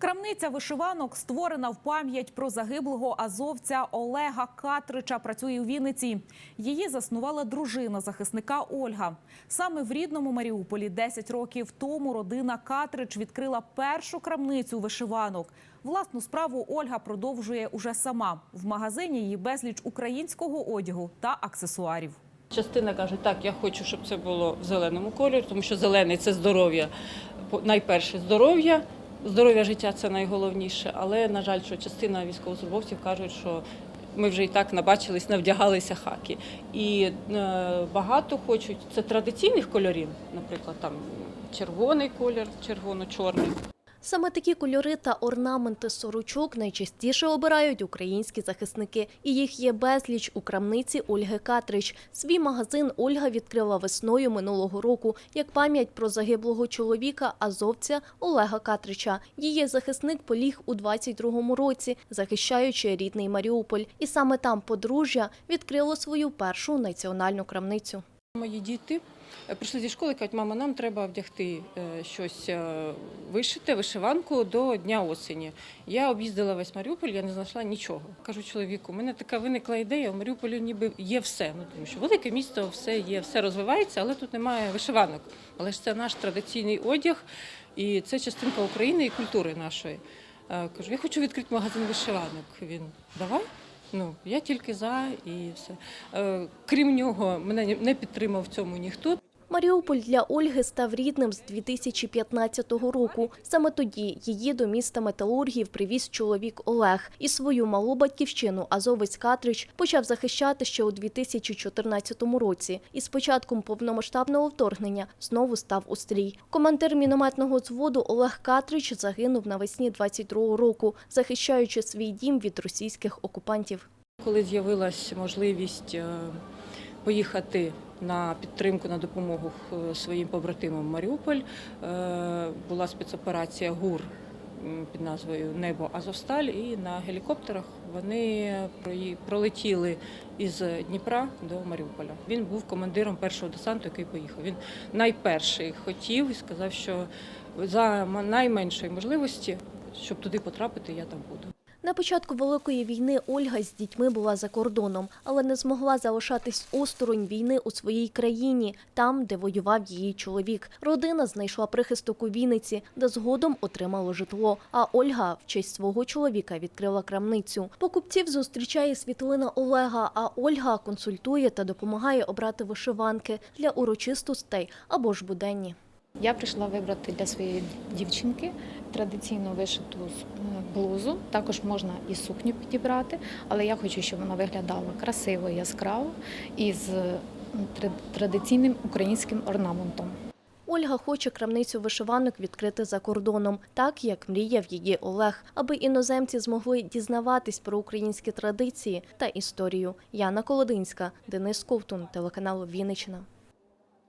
Крамниця вишиванок створена в пам'ять про загиблого азовця Олега Катрича. Працює у Вінниці. Її заснувала дружина захисника Ольга. Саме в рідному Маріуполі 10 років тому родина Катрич відкрила першу крамницю вишиванок. Власну справу Ольга продовжує уже сама. В магазині її безліч українського одягу та аксесуарів. Частина каже, так, я хочу, щоб це було в зеленому кольорі, тому що зелений це здоров'я. Найперше здоров'я, здоров'я життя це найголовніше. Але, на жаль, що частина військовослужбовців кажуть, що ми вже і так набачились, навдягалися хаки. І е, багато хочуть це традиційних кольорів, наприклад, там червоний колір, червоно-чорний. Саме такі кольори та орнаменти сорочок найчастіше обирають українські захисники, і їх є безліч у крамниці Ольги Катрич. Свій магазин Ольга відкрила весною минулого року як пам'ять про загиблого чоловіка азовця Олега Катрича. Її захисник поліг у 22-му році, захищаючи рідний Маріуполь. І саме там подружжя відкрило свою першу національну крамницю. Мої діти е, прийшли зі школи, кажуть, мама, нам треба вдягти е, щось е, вишите, вишиванку до Дня осені. Я об'їздила весь Маріуполь, я не знайшла нічого. Кажу чоловіку, у мене така виникла ідея, у Маріуполі ніби є все. Ну, тому що велике місто, все є, все розвивається, але тут немає вишиванок. Але ж це наш традиційний одяг, і це частинка України і культури нашої. Кажу, я хочу відкрити магазин вишиванок. Він давай. Ну, я тільки за і все. Е, крім нього, мене не підтримав в цьому ніхто. Маріуполь для Ольги став рідним з 2015 року. Саме тоді її до міста металургів привіз чоловік Олег. І свою малу батьківщину Азовець Катрич почав захищати ще у 2014 році. І з початком повномасштабного вторгнення знову став у стрій. Командир мінометного взводу Олег Катрич загинув навесні 22 року, захищаючи свій дім від російських окупантів. Коли з'явилась можливість е, поїхати на підтримку, на допомогу е, своїм побратимам Маріуполь, е, була спецоперація ГУР під назвою Небо Азовсталь, і на гелікоптерах вони пролетіли із Дніпра до Маріуполя. Він був командиром першого десанту, який поїхав. Він найперший хотів і сказав, що за найменшої можливості, щоб туди потрапити, я там буду. На початку Великої війни Ольга з дітьми була за кордоном, але не змогла залишатись осторонь війни у своїй країні, там, де воював її чоловік. Родина знайшла прихисток у Вінниці, де згодом отримала житло. А Ольга в честь свого чоловіка відкрила крамницю. Покупців зустрічає світлина Олега, а Ольга консультує та допомагає обрати вишиванки для урочистостей або ж буденні. Я прийшла вибрати для своєї дівчинки традиційно вишиту е, блузу. Також можна і сукню підібрати, але я хочу, щоб вона виглядала красиво, яскраво і з традиційним українським орнаментом. Ольга хоче крамницю вишиванок відкрити за кордоном, так як мріяв її Олег, аби іноземці змогли дізнаватись про українські традиції та історію. Яна Колодинська, Денис Ковтун, телеканал Вінниччина.